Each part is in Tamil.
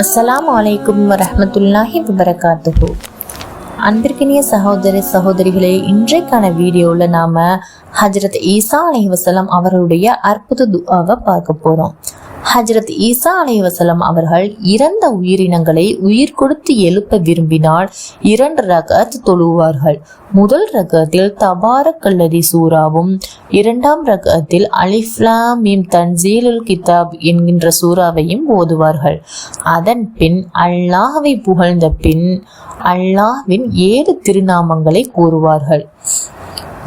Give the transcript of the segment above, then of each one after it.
அஸ்ஸலாமு அலைக்கும் வரமத்துல்லாஹி வபரகாத்துஹு. அன்பிற்கினிய சகோதரி சகோதரிகளே இன்றைக்கான வீடியோவில் நாம ஹஜரத் ஈசா அலை வசலம் அவருடைய அற்புத துவாவை பார்க்க போறோம். ஹஜரத் ஈசா அலைவசலம் அவர்கள் இறந்த உயிரினங்களை உயிர் கொடுத்து எழுப்ப விரும்பினால் இரண்டு ரகத் தொழுவார்கள். முதல் ரகத்தில் தபாரக் கல்லரி சூறாவும் இரண்டாம் ரகத்தில் அலிஃப்லாம் மீம் தன்சீலுல் கிதாப் என்கின்ற சூறாவையும் ஓதுவார்கள். அதன் பின் அல்லாஹ்வை புகழ்ந்த பின் அல்லாஹ்வின் ஏழு திருநாமங்களை கூறுவார்கள்.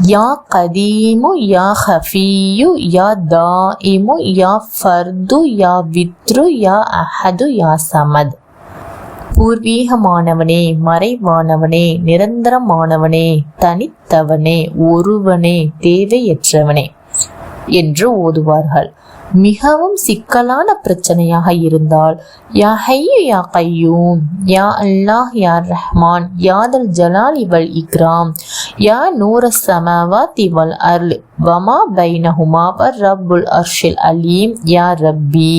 யா கதீமு யா ஹஃபியு யா தாயிமு யா ஃபர்து யா வித்ரு யா அஹது யா சமத். பூர்வீகமானவனே மறைவானவனே நிரந்தரமானவனே தனித்தவனே ஒருவனே தேவையற்றவனே என்று ஓதுவார்கள். மிகவும் சிக்கலான பிரச்சனையாக இருந்தால் யா ஹையு யா கையூம் யா அல்லாஹ் யா ரஹ்மான் யாதல் ஜலாலி வல் இக்ராம் யா நூர சமவாதி வல் அருள் வமா பைனஹுமா வர் ரப்புல் அர்ஷில் அலீம் யா ரப்பி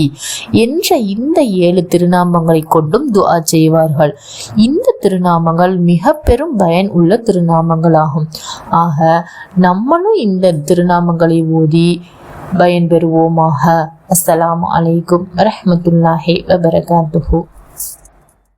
என்ற இந்த ஏழு திருநாமங்களை கொண்டும் துஆ செய்வார்கள். இந்த திருநாமங்கள் மிக பெரும் பயன் உள்ள திருநாமங்களாகும். ஆக நம்மளும் இந்த திருநாமங்களை ஓதி பயன்பெறுவோமாக. அஸ்லாம் அலைக்கும் ரஹமத்துல்லாஹி வபரகாத்துஹூ.